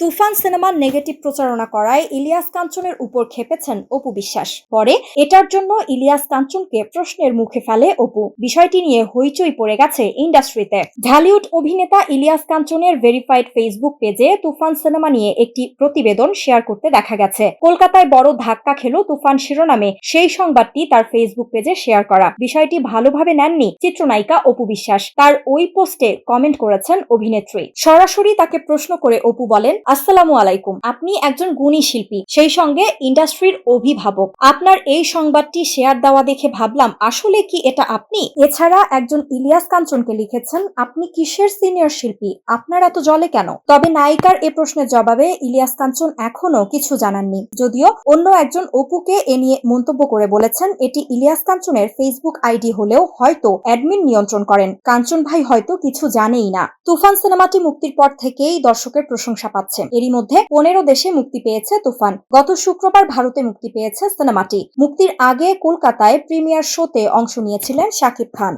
তুফান সিনেমার নেগেটিভ প্রচারণা করায় ইলিয়াস কাঞ্চনের উপর খেপেছেন অপু বিশ্বাস। পরে এটার জন্য ইলিয়াস কাঞ্চনকে প্রশ্নের মুখে ফেলে অপু। বিষয়টি নিয়ে হইচই পড়ে গেছে ইন্ডাস্ট্রিতে। ঢালিউড অভিনেতা ইলিয়াস কাঞ্চনের ভেরিফাইড ফেসবুক পেজে তুফান সিনেমা নিয়ে একটি প্রতিবেদন শেয়ার করতে দেখা গেছে। কলকাতায় বড় ধাক্কা খেল তুফান শিরোনামে। সেই সংবাদটি তার ফেসবুক পেজে শেয়ার করা। বিষয়টি ভালোভাবে নেননি চিত্রনায়িকা অপু বিশ্বাস। তার ওই পোস্টে কমেন্ট করেছেন অভিনেত্রী। সরাসরি তাকে প্রশ্ন করে অপু বলেন আসসালামু আলাইকুম। আপনি একজন গুণী শিল্পী, সেই সঙ্গে ইন্ডাস্ট্রির অভিভাবক। আপনার এই সংবাদটি শেয়ার দেওয়া দেখে ভাবলাম, আসলে কি এটা আপনি? এছাড়া একজন ইলিয়াস কাঞ্চনকে লিখেছেন, আপনি কিসের সিনিয়র শিল্পী? আপনার এত জলে কেন? তবে নায়িকার এ প্রশ্নের জবাবে ইলিয়াস কাঞ্চন এখনও কিছু জানাননি। যদিও অন্য একজন অপুকে এ নিয়ে মন্তব্য করে বলেছেন, এটি ইলিয়াস কাঞ্চনের ফেসবুক আইডি হলেও হয়তো অ্যাডমিন নিয়ন্ত্রণ করেন। কাঞ্চন ভাই হয়তো কিছু জানেই না। তুফান সিনেমাটি মুক্তির পর থেকেই দর্শকের প্রশংসা পাচ্ছে। এরই মধ্যে পনেরো দেশে মুক্তি পেয়েছে তুফান। গত শুক্রবার ভারতে মুক্তি পেয়েছে সিনেমাটি। মুক্তির আগে কলকাতায় প্রিমিয়ার শোতে অংশ নিয়েছিলেন শাকিব খান।